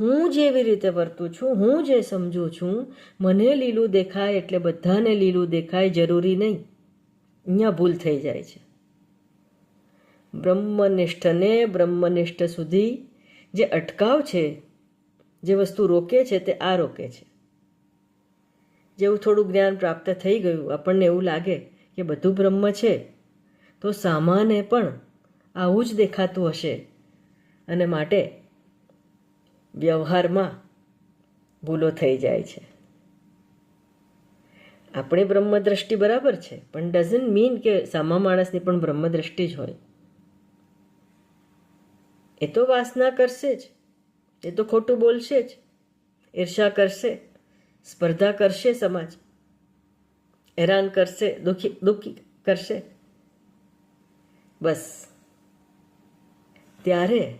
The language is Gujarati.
હું જેવી રીતે વર્તું છું, હું જે સમજું છું, મને લીલું દેખાય એટલે બધાને લીલું દેખાય, જરૂરી નહીં. અહીંયા ભૂલ થઈ જાય છે. બ્રહ્મનિષ્ઠને બ્રહ્મનિષ્ઠ સુધી જે અટકાવ છે, જે વસ્તુ રોકે છે તે આ રોકે છે. જેવું થોડું જ્ઞાન પ્રાપ્ત થઈ ગયું, આપણને એવું લાગે કે બધું બ્રહ્મ છે, તો સામાને પણ આવું જ દેખાતું હશે. અને માટે વ્યવહારમાં ભૂલો થઈ જાય છે. આપણે બ્રહ્મદ્રષ્ટિ બરાબર છે, પણ ડઝન્ટ મીન કે સામા માણસની પણ બ્રહ્મદ્રષ્ટિ જ હોય. એ તો વાસના કરશે જ, એ તો ખોટું બોલશે જ ઈર્ષા કરશે, સ્પર્ધા કરશે સમાજ, હેરાન કરશે, દુઃખી દુઃખી કરશે. બસ. ત્યારે